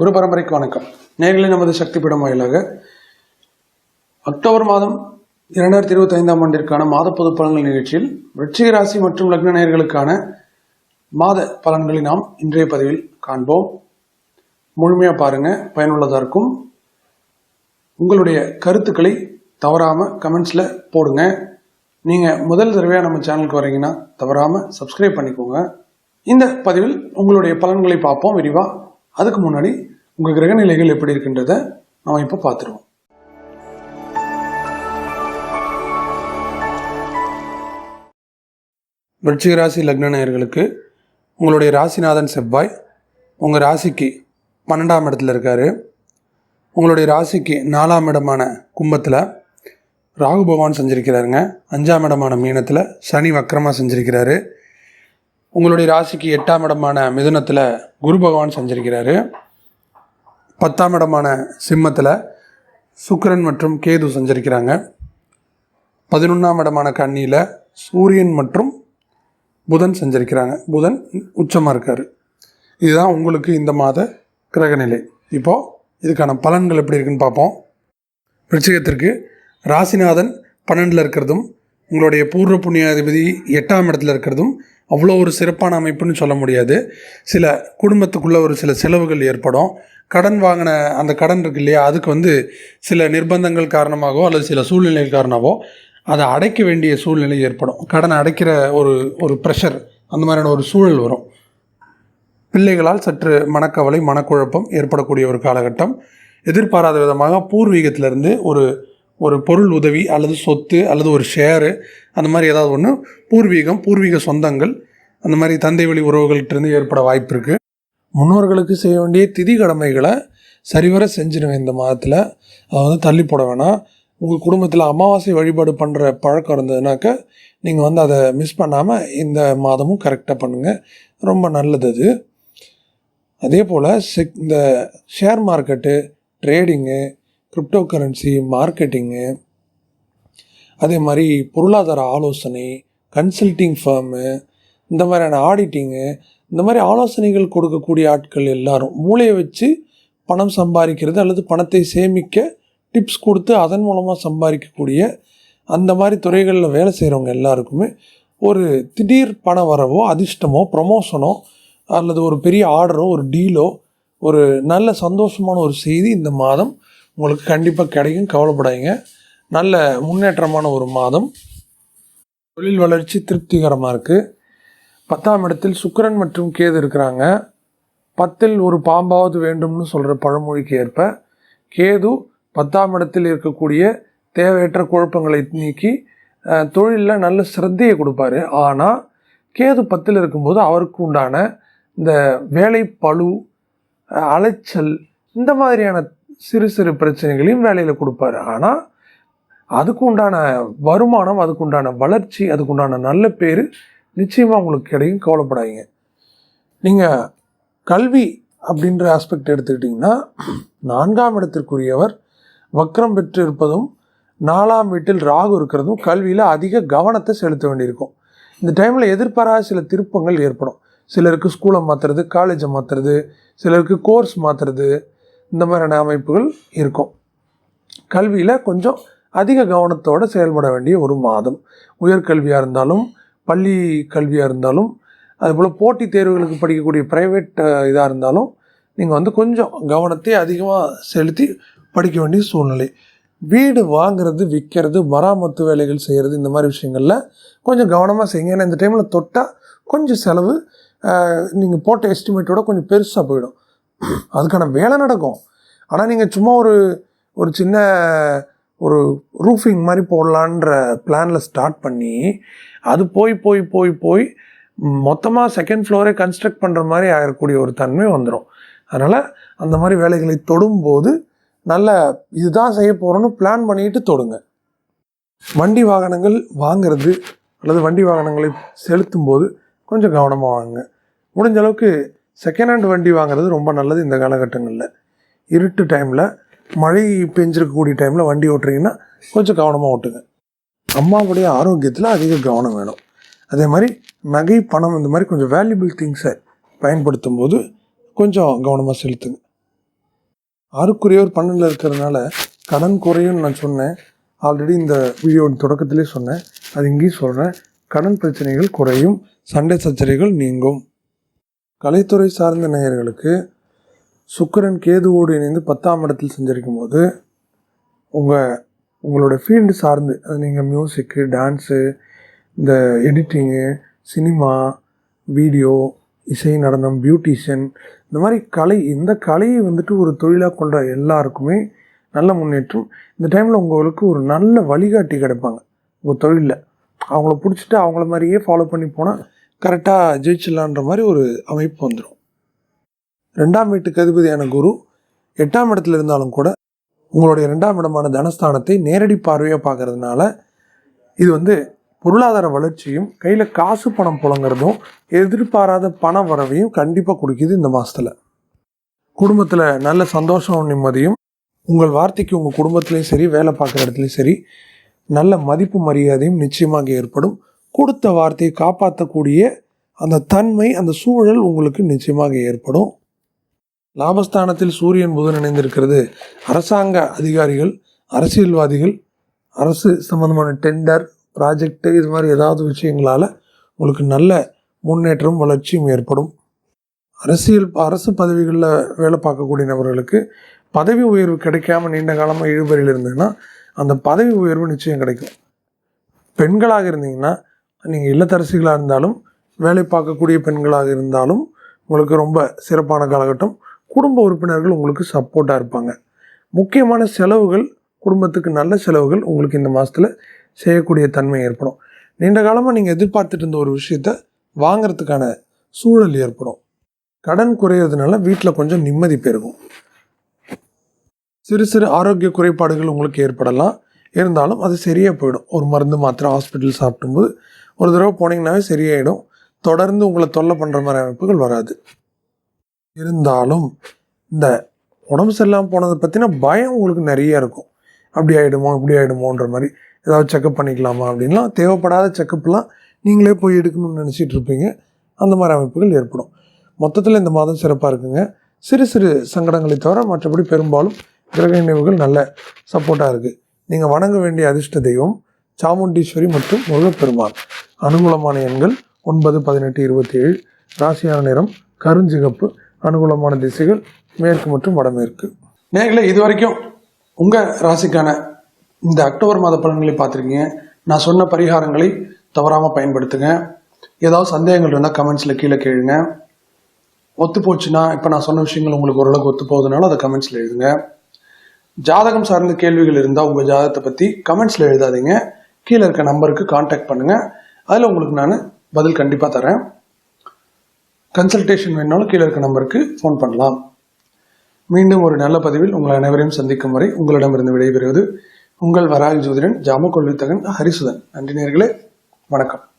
குரு பரம்பரைக்கு வணக்கம். நேர்களை நமது சக்தி பீடம் வாயிலாக அக்டோபர் மாதம் இரண்டாயிரத்தி இருபத்தி ஐந்தாம் ஆண்டிற்கான மாத பொது பலன்கள் நிகழ்ச்சியில் விருச்சிக ராசி மற்றும் லக்ன நேயர்களுக்கான மாத பலன்களை நாம் இன்றைய பதிவில் காண்போம். முழுமையாக பாருங்க பயனுள்ளதாக இருக்கும். உங்களுடைய கருத்துக்களை தவறாமல் கமெண்ட்ஸில் போடுங்க. நீங்கள் முதல் தடவையாக நம்ம சேனலுக்கு வரீங்கன்னா தவறாமல் சப்ஸ்கிரைப் பண்ணிக்கோங்க. இந்த பதிவில் உங்களுடைய பலன்களை பார்ப்போம் விரிவாக அதுக்கு முன்னாடி உங்கள் கிரகநிலைகள் எப்படி இருக்குன்றத நம்ம இப்போ பார்த்துருவோம் விருச்சிக ராசி லக்ன நேயர்களுக்கு உங்களுடைய ராசிநாதன் செவ்வாய் உங்கள் ராசிக்கு பன்னெண்டாம் இடத்துல இருக்கார். உங்களுடைய ராசிக்கு நாலாம் இடமான கும்பத்தில் ராகு பகவான் செஞ்சுருக்கிறாருங்க. அஞ்சாம் இடமான மீனத்தில் சனி வக்கரமாக செஞ்சுருக்கிறாரு. உங்களுடைய ராசிக்கு எட்டாம் இடமான மிதுனத்தில் குரு பகவான் செஞ்சுருக்கிறாரு. பத்தாம் இடமான சிம்மத்தில் சுக்கரன் மற்றும் கேது சஞ்சரிக்கிறாங்க. பதினொன்றாம் இடமான கண்ணியில் சூரியன் மற்றும் புதன் சஞ்சரிக்கிறாங்க. புதன் உச்சமாக இருக்கார். இதுதான் உங்களுக்கு இந்த மாத கிரகநிலை இப்போது இதுக்கான பலன்கள் எப்படி இருக்குன்னு பார்ப்போம். விருச்சிகத்திற்கு ராசிநாதன் பன்னெண்டில் இருக்கிறதும் உங்களுடைய பூர்வ புண்ணியாதிபதி எட்டாம் இடத்துல இருக்கிறதும் அவ்வளோ ஒரு சிறப்பான அமைப்புன்னு சொல்ல முடியாது. சில குடும்பத்துக்குள்ளே ஒரு சில செலவுகள் ஏற்படும். கடன் வாங்கின அந்த கடன் இருக்கு இல்லையா அதுக்கு வந்து சில நிர்பந்தங்கள் காரணமாகவோ அல்லது சில சூழ்நிலைகள் காரணமாகவோ அதை அடைக்க வேண்டிய சூழ்நிலை ஏற்படும். கடன் அடைக்கிற ஒரு ஒரு ப்ரெஷர் அந்த மாதிரியான ஒரு சூழல் வரும். பிள்ளைகளால் சற்று மனக்கவலை மனக்குழப்பம் ஏற்படக்கூடிய ஒரு காலகட்டம். எதிர்பாராத விதமாக பூர்வீகத்திலிருந்து ஒரு ஒரு பொருள் உதவி அல்லது சொத்து அல்லது ஒரு ஷேரு அந்த மாதிரி ஏதாவது ஒன்று பூர்வீகம் பூர்வீக சொந்தங்கள் அந்த மாதிரி தந்தை வழி உறவுகள்கிட்டருந்து ஏற்பட வாய்ப்பு இருக்குது முன்னோர்களுக்கு செய்ய வேண்டிய திதி கடமைகளை சரிவர செஞ்சிடுவேன் இந்த மாதத்தில். அதை வந்து தள்ளி போட வேணாம். உங்கள் குடும்பத்தில் அமாவாசை வழிபாடு பண்ணுற பழக்கம் இருந்ததுனாக்க நீங்கள் வந்து அதை மிஸ் பண்ணாமல் இந்த மாதமும் கரெக்டாக பண்ணுங்கள் ரொம்ப நல்லது அது. அதே போல் செக் இந்த share market trading crypto currency marketing அதே மாதிரி பொருளாதார ஆலோசனை கன்சல்டிங் ஃபேர்மு இந்த மாதிரியான ஆடிட்டிங்கு இந்த மாதிரி ஆலோசனைகள் கொடுக்கக்கூடிய ஆட்கள் எல்லாரும் மூளையை வச்சு பணம் சம்பாதிக்கிறது அல்லது பணத்தை சேமிக்க டிப்ஸ் கொடுத்து அதன் மூலமாக சம்பாதிக்கக்கூடிய அந்த மாதிரி துறைகளில் வேலை செய்கிறவங்க எல்லாருக்குமே ஒரு திடீர் பண வரவோ அதிர்ஷ்டமோ ப்ரமோஷனோ அல்லது ஒரு பெரிய ஆர்டரோ ஒரு டீலோ ஒரு நல்ல சந்தோஷமான ஒரு செய்தி இந்த மாதம் உங்களுக்கு கண்டிப்பாக கிடைக்கும். கவலைப்படாதீங்க. நல்ல முன்னேற்றமான ஒரு மாதம். தொழில் வளர்ச்சி திருப்திகரமாக இருக்குது பத்தாம் இடத்தில் சுக்கரன் மற்றும் கேது இருக்கிறாங்க. பத்தில் ஒரு பாம்பாவது வேண்டும்னு சொல்கிற பழமொழிக்கு ஏற்ப கேது பத்தாம் இடத்தில் இருக்கக்கூடிய தேவையற்ற குழப்பங்களை நீக்கி தொழிலில் நல்ல சிரத்தையை கொடுப்பாரு. ஆனால் கேது பத்தில் இருக்கும்போது அவருக்கு உண்டான இந்த வேலை பளு அலைச்சல் இந்த மாதிரியான சிறு சிறு பிரச்சனைகளையும் வேலையில் கொடுப்பாரு. ஆனால் அதுக்கு உண்டான வருமானம் அதுக்கு உண்டான வளர்ச்சி அதுக்கு உண்டான நல்ல பேர் நிச்சயமாக உங்களுக்கு கிடைக்கும் கவலைப்படாதீங்க. நீங்கள் கல்வி அப்படின்ற ஆஸ்பெக்ட் எடுத்துக்கிட்டிங்கன்னா நான்காம் இடத்திற்குரியவர் வக்ரம் பெற்று இருப்பதும் நாலாம் வீட்டில் ராகு இருக்கிறதும் கல்வியில் அதிக கவனத்தை செலுத்த வேண்டியிருக்கும். இந்த டைமில் எதிர்பாராத சில திருப்பங்கள் ஏற்படும். சிலருக்கு ஸ்கூலை மாற்றுறது காலேஜை மாற்றுறது சிலருக்கு கோர்ஸ் மாற்றுறது இந்த மாதிரியான அமைப்புகள் இருக்கும். கல்வியில் கொஞ்சம் அதிக கவனத்தோடு செயல்பட வேண்டிய ஒரு மாதம். உயர்கல்வியாக இருந்தாலும் பள்ளி கல்வியாக இருந்தாலும் அதுபோல் போட்டித் தேர்வுகளுக்கு படிக்கக்கூடிய ப்ரைவேட் இதாக இருந்தாலும் நீங்கள் வந்து கொஞ்சம் கவனத்தை அதிகமாக செலுத்தி படிக்க வேண்டிய சூழ்நிலை. வீடு வாங்கிறது விற்கிறது மராமத்து வேலைகள் செய்கிறது இந்த மாதிரி விஷயங்களில் கொஞ்சம் கவனமாக செய்யுங்க. ஏன்னா இந்த டைமில் தொட்டால் கொஞ்சம் செலவு நீங்கள் போட்ட எஸ்டிமேட்டோட கொஞ்சம் பெருசாக போயிடும். அதுக்கான வேலை நடக்கும். ஆனால் நீங்கள் சும்மா ஒரு ஒரு சின்ன ஒரு ரூஃபிங் மாதிரி போடலான்ற பிளானில் ஸ்டார்ட் பண்ணி அது போய் போய் போய் போய் மொத்தமாக செகண்ட் ஃப்ளோரே கன்ஸ்ட்ரக்ட் பண்ணுற மாதிரி ஆகக்கூடிய ஒரு தன்மை வந்துடும் அதனால் அந்த மாதிரி வேலைகளை தொடும்போது நல்ல இதுதான் செய்ய போகிறோன்னு பிளான் பண்ணிட்டு தொடுங்க. வண்டி வாகனங்கள் வாங்கிறது அல்லது வண்டி வாகனங்களை செலுத்தும் போது கொஞ்சம் கவனமாக வாங்குங்க. முடிஞ்ச அளவுக்கு செகண்ட் ஹேண்ட் வண்டி வாங்குறது ரொம்ப நல்லது இந்த காலகட்டங்களில். இருட்டு டைமில் மழை பெஞ்சிருக்கக்கூடிய டைமில் வண்டி ஓட்டுறீங்கன்னா கொஞ்சம் கவனமாக ஓட்டுங்க. அம்மாவுடைய ஆரோக்கியத்தில் அதிக கவனம் வேணும். அதே மாதிரி நகை பணம் இந்த மாதிரி கொஞ்சம் வேல்யூபிள் திங்ஸை பயன்படுத்தும் போது கொஞ்சம் கவனமாக செலுத்துங்க. ஆறுக்குரியவர் பன்னெண்டில் இருக்கிறதுனால கடன் குறையும்னு நான் சொன்னேன். ஆல்ரெடி இந்த வீடியோ தொடக்கத்திலே சொன்னேன். அது இங்கேயும் சொல்கிறேன் கடன் பிரச்சனைகள் குறையும் சண்டை சச்சரிகள் நீங்கும். கலைத்துறை சார்ந்த நேயர்களுக்கு சுக்கரன் கேதுவோடு இணைந்து பத்தாம் இடத்தில் செஞ்சிருக்கும் போது உங்கள் உங்களோட ஃபீல்டு சார்ந்து அது நீங்கள் மியூசிக்கு டான்ஸு இந்த எடிட்டிங்கு சினிமா வீடியோ இசை நடனம் பியூட்டிஷியன் இந்த மாதிரி கலை இந்த கலையை வந்துட்டு ஒரு தொழிலாக கொண்ட எல்லாருக்குமே நல்ல முன்னேற்றம். இந்த டைமில் உங்களுக்கு ஒரு நல்ல வழிகாட்டி கிடைப்பாங்க. உங்கள் தொழிலில். அவங்கள பிடிச்சிட்டு அவங்கள மாதிரியே ஃபாலோ பண்ணி போனால் கரெக்டாக ஜெயிச்சிடலான்ற மாதிரி ஒரு அமைப்பு வந்துடும் ரெண்டாம் வீட்டுக்கு அதிபதியான குரு எட்டாம் இடத்துல இருந்தாலும் கூட உங்களுடைய ரெண்டாம் இடமான தனஸ்தானத்தை நேரடி பார்வையாக பார்க்கறதுனால இது வந்து பொருளாதார வளர்ச்சியும் கையில் காசு பணம் புழங்குறதும் எதிர்பாராத பண வரவையும் கண்டிப்பாக கொடுக்குது இந்த மாதத்தில் குடும்பத்தில் நல்ல சந்தோஷம் நிம்மதியும் உங்கள் வார்த்தைக்கு உங்கள் குடும்பத்துலேயும் சரி வேலை பார்க்குற இடத்துலையும் சரி நல்ல மதிப்பு மரியாதையும் நிச்சயமாக ஏற்படும். கொடுத்த வார்த்தையை காப்பாற்றக்கூடிய அந்த தன்மை அந்த சூழல் உங்களுக்கு நிச்சயமாக ஏற்படும். லாபஸ்தானத்தில் சூரியன் புதன் இணைந்திருக்கிறது. அரசாங்க அதிகாரிகள் அரசியல்வாதிகள் அரசு சம்பந்தமான டெண்டர் ப்ராஜெக்டு இது மாதிரி ஏதாவது விஷயங்களால் உங்களுக்கு நல்ல முன்னேற்றம் வளர்ச்சியும் ஏற்படும். அரசியல் அரசு பதவிகளில் வேலை பார்க்கக்கூடிய நபர்களுக்கு பதவி உயர்வு கிடைக்காம நீண்ட காலமாக இழுபறியில் இருந்ததுன்னா அந்த பதவி உயர்வு நிச்சயம் கிடைக்கும். பெண்களாக இருந்தீங்கன்னா நீங்கள் இல்லத்தரசிகளாக இருந்தாலும் வேலை பார்க்கக்கூடிய பெண்களாக இருந்தாலும் உங்களுக்கு ரொம்ப சிறப்பான காலகட்டம். குடும்ப உறுப்பினர்கள் உங்களுக்கு சப்போர்ட்டாக இருப்பாங்க. முக்கியமான செலவுகள் குடும்பத்துக்கு நல்ல செலவுகள் உங்களுக்கு இந்த மாதத்தில் செய்யக்கூடிய தன்மை ஏற்படும். நீண்ட காலமாக நீங்கள் எதிர்பார்த்துட்டு இருந்த ஒரு விஷயத்த வாங்கிறதுக்கான சூழல் ஏற்படும். கடன் குறையிறதுனால வீட்டில் கொஞ்சம் நிம்மதி பெருகும். சிறு சிறு ஆரோக்கிய குறைபாடுகள் உங்களுக்கு ஏற்படலாம். இருந்தாலும் அது சரியாக போயிடும். ஒரு மருந்து மாத்திரை ஹாஸ்பிட்டல் சாப்பிடும்போது ஒரு தடவை போனீங்கன்னாவே சரியாயிடும். தொடர்ந்து உங்களை தொல்லை பண்ணுற மாதிரி அமைப்புகள் வராது. இருந்தாலும் இந்த உடம்பு சரியில்லாமல் போனதை பற்றின பயம் உங்களுக்கு நிறைய இருக்கும். அப்படி ஆகிடுமோ இப்படி ஆகிடுமோன்ற மாதிரி ஏதாவது செக்கப் பண்ணிக்கலாமா அப்படின்லாம் தேவைப்படாத செக்கப்லாம் நீங்களே போய் எடுக்கணும்னு நினச்சிட்டு இருப்பீங்க. அந்த மாதிரி அமைப்புகள் ஏற்படும். மொத்தத்தில் இந்த மாதம் சிறப்பாக இருக்குங்க. சிறு சிறு சங்கடங்களை தவிர மற்றபடி பெரும்பாலும் கிரக நினைவுகள் நல்ல சப்போர்ட்டாக இருக்குது நீங்கள் வணங்க வேண்டிய அதிர்ஷ்ட தெய்வம் சாமுண்டீஸ்வரி மற்றும் முருகப்பெருமான். அனுகூலமான எண்கள் ஒன்பது பதினெட்டு இருபத்தி ஏழு ராசியான நிறம் கருஞ்சிகப்பு. அனுகூலமான திசைகள் மேற்கு மற்றும் வடமேற்கு. நேர்களை இது வரைக்கும் உங்கள் ராசிக்கான இந்த அக்டோபர் மாத பலன்களை பார்த்துருக்கீங்க. நான் சொன்ன பரிகாரங்களை தவறாமல் பயன்படுத்துங்க. ஏதாவது சந்தேகங்கள் இருந்தால் கமெண்ட்ஸில் கீழே கேளுங்க. ஒத்து போச்சுன்னா இப்போ நான் சொன்ன விஷயங்கள் உங்களுக்கு ஓரளவுக்கு ஒத்து போகுதுனால அதை கமெண்ட்ஸில் எழுதுங்க. ஜாதகம் சார்ந்த கேள்விகள் இருந்தால் உங்கள் ஜாதகத்தை பற்றி கமெண்ட்ஸில் எழுதாதீங்க. கீழே இருக்க நம்பருக்கு காண்டாக்ட் பண்ணுங்கள் அதில் உங்களுக்கு நான் பதில் கண்டிப்பாக தரேன். கன்சல்டேஷன் வேணாலும் கீழே இருக்க நம்பருக்கு ஃபோன் பண்ணலாம். மீண்டும் ஒரு நல்ல பதிவில் உங்கள் அனைவரையும் சந்திக்கும் வரை உங்களிடமிருந்து விடைபெறுவது உங்கள் வராகி ஜோதிடன் ஜாமக்கொள்வித்தகன் ஹரிசுதன். நன்றி நேர்களே. வணக்கம்.